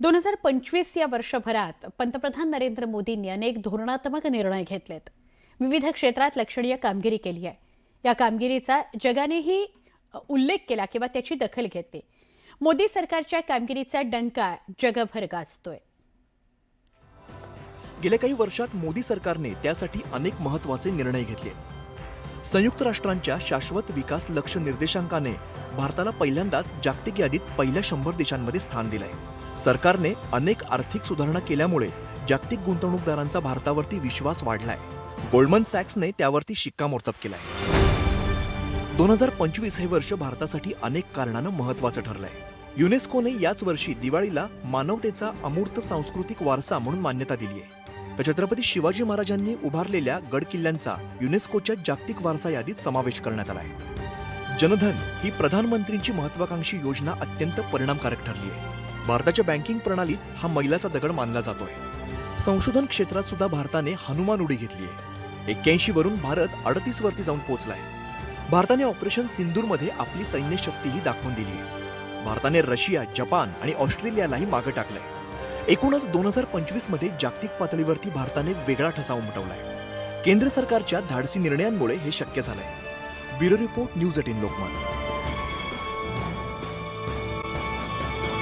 दोन हजार पंचवीस या वर्षभरात पंतप्रधान नरेंद्र मोदींनी अनेक धोरणात्मक निर्णय घेतलेत. विविध क्षेत्रात लक्षणीय कामगिरी केली आहे. या कामगिरीचा जगानेही उल्लेख केला किंवा त्याची दखल घेतली. मोदी सरकारच्या कामगिरीचा डंका जगभर गाजतोय. गेल्या काही वर्षात मोदी सरकारने त्यासाठी अनेक महत्त्वाचे निर्णय घेतले. संयुक्त राष्ट्रांच्या शाश्वत विकास लक्ष निर्देशांकाने भारताला पहिल्यांदाच जागतिक यादीत पहिल्या शंभर देशांमध्ये स्थान दिलंय. सरकारने अनेक आर्थिक सुधारणा केल्यामुळे जागतिक गुंतवणूकदारांचा भारतावरती विश्वास वाढलाय. गोल्डमन सॅक्सने त्यावरती शिक्कामोर्तब केलाय. दोन हजार पंचवीस हे वर्ष भारतासाठी अनेक कारणानं महत्वाचं ठरलंय. युनेस्कोने याच वर्षी दिवाळीला मानवतेचा अमूर्त सांस्कृतिक वारसा म्हणून मान्यता दिली आहे तर छत्रपती शिवाजी महाराजांनी उभारलेल्या गड किल्ल्यांचा युनेस्कोच्या जागतिक वारसा यादीत समावेश करण्यात आलाय. जनधन ही प्रधानमंत्रींची महत्वाकांक्षी योजना अत्यंत परिणामकारक ठरली आहे भारताच्या बँकिंग प्रणालीत हा मैलाचा दगड मानला जातोय. संशोधन क्षेत्रात सुद्धा भारताने हनुमान उडी घेतली आहे. एक्क्याऐंशी वरून भारत अडतीस वरती जाऊन पोहोचलाय. भारताने ऑपरेशन सिंदूरमध्ये आपली सैन्य शक्तीही दाखवून दिली आहे. भारताने रशिया जपान आणि ऑस्ट्रेलियालाही मागे टाकलंय. एकूणच दोन हजार पंचवीसमध्ये जागतिक पातळीवरती भारताने वेगळा ठसा उमटवलाय. केंद्र सरकारच्या धाडसी निर्णयांमुळे हे शक्य झालंय. Bureau report news eighteen Lokmat.